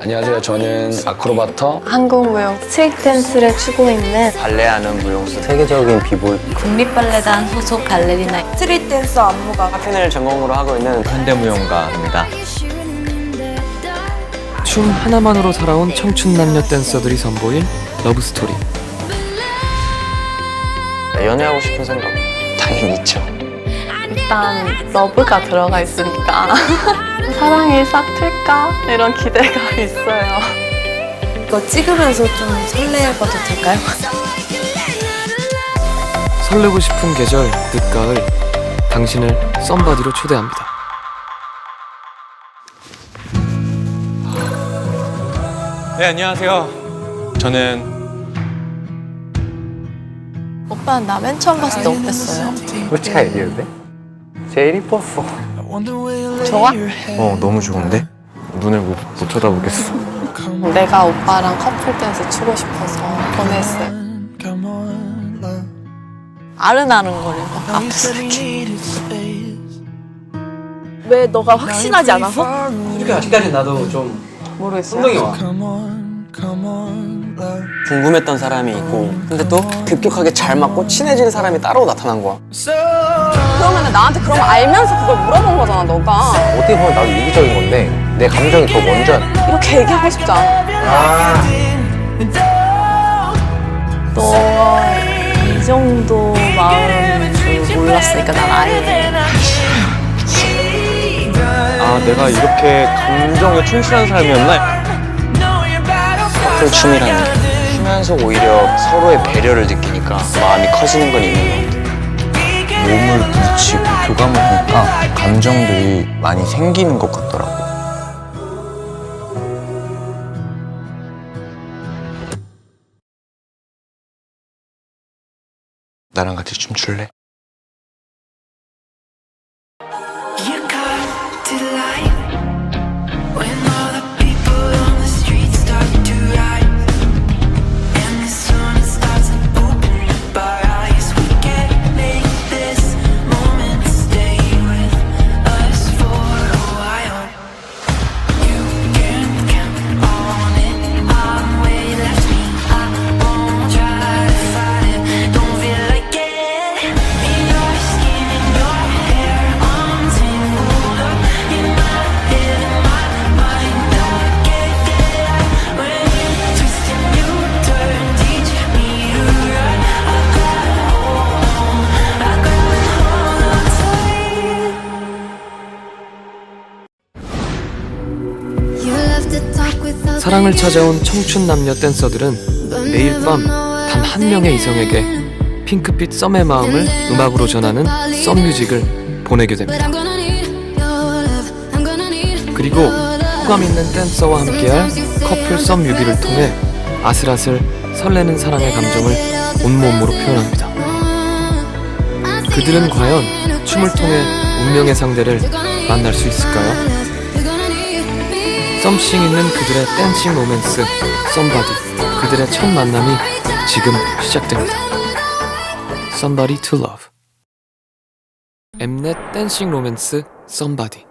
안녕하세요. 저는 아크로바터 한국 무용 스트릿 댄스를 추고 있는 발레하는 무용수 세계적인 비보이 국립발레단 소속 발레리나 스트릿 댄서 안무가 파텐을 전공으로 하고 있는 현대무용가입니다. 춤 하나만으로 살아온 청춘 남녀 댄서들이 선보인 러브 스토리. 연애하고 싶은 생각 당연히 있죠 일단 러브가 들어가 있으니까 사랑이 싹 틀까 이런 기대가 있어요. 이거 찍으면서 좀 설레봐도 될까요? 설레고 싶은 계절 늦가을 당신을 썸바디로 초대합니다. 네 안녕하세요. 저는 오빠는 나 맨 처음 봤을 때 어땠어요? 솔직하게 얘기해도 돼? 제일 이뻤어 좋아? 어 너무 좋은데? 눈을 못, 못 쳐다보겠어 내가 오빠랑 커플 댄스 추고 싶어서 보냈어요. 아른아른거리고 왜 너가 확신하지 않아서? 솔직히 아직까지 나도 좀 모르겠어요. 혼동이 와. 궁금했던 사람이 있고. 근데 또 급격하게 잘 맞고 친해진 사람이 따로 나타난 거야. 그러면 나한테 그런 거 알면서 그걸 물어본 거잖아 너가. 어떻게 보면 나도 이기적인 건데 내 감정이 더 먼저야 이렇게 얘기하고 싶지 않아. 너 이 정도 마음인 줄 몰랐으니까 난 아예. 아 내가 이렇게 감정에 충실한 사람이었나? 커플 춤이라는 게 추면서 오히려 서로의 배려를 느끼니까 마음이 커지는 건 있는 것 같아 몸을 부딪히고 교감을 하니까 감정들이 많이 생기는 것 같더라고 나랑 같이 춤출래? 사랑을 찾아온 청춘 남녀 댄서들은 매일 밤 단 한 명의 이성에게 핑크빛 썸의 마음을 음악으로 전하는 썸뮤직을 보내게 됩니다. 그리고 호감 있는 댄서와 함께할 커플 썸 뮤비를 통해 아슬아슬 설레는 사랑의 감정을 온몸으로 표현합니다. 그들은 과연 춤을 통해 운명의 상대를 만날 수 있을까요? 썸씽 있는 그들의 댄싱 로맨스 썸바디. 그들의 첫 만남이 지금 시작됩니다. Somebody to Love. 엠넷 댄싱 로맨스 썸바디